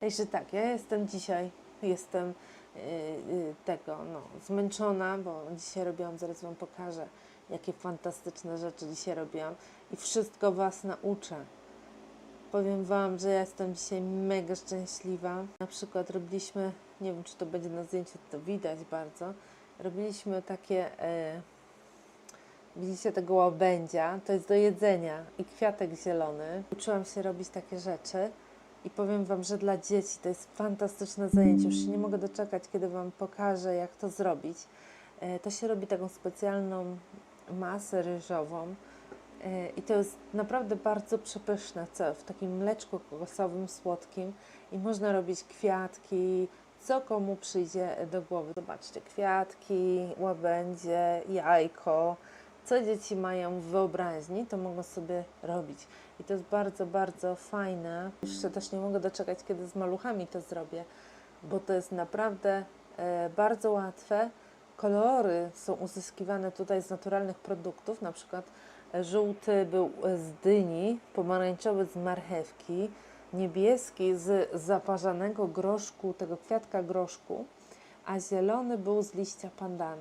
Także tak, ja jestem dzisiaj, jestem y, y, tego, no, zmęczona, bo dzisiaj robiłam, zaraz Wam pokażę, jakie fantastyczne rzeczy dzisiaj robiłam i wszystko Was nauczę. Powiem Wam, że ja jestem dzisiaj mega szczęśliwa. Na przykład robiliśmy, nie wiem czy to będzie na zdjęciu, to widać bardzo, robiliśmy takie, e, widzicie tego łabędzia, to jest do jedzenia i kwiatek zielony. Uczyłam się robić takie rzeczy i powiem Wam, że dla dzieci to jest fantastyczne zajęcie. Już się nie mogę doczekać, kiedy Wam pokażę, jak to zrobić. E, To się robi taką specjalną masę ryżową. E, I to jest naprawdę bardzo przepyszne, co w takim mleczku kokosowym, słodkim. I można robić kwiatki, co komu przyjdzie do głowy. Zobaczcie, kwiatki, łabędzie, jajko. Co dzieci mają w wyobraźni, to mogą sobie robić. I to jest bardzo, bardzo fajne. Się też nie mogę doczekać, kiedy z maluchami to zrobię, bo to jest naprawdę e, bardzo łatwe. Kolory są uzyskiwane tutaj z naturalnych produktów, na przykład e, żółty był z dyni, pomarańczowy z marchewki, niebieski z zaparzanego groszku, tego kwiatka groszku, a zielony był z liścia pandana.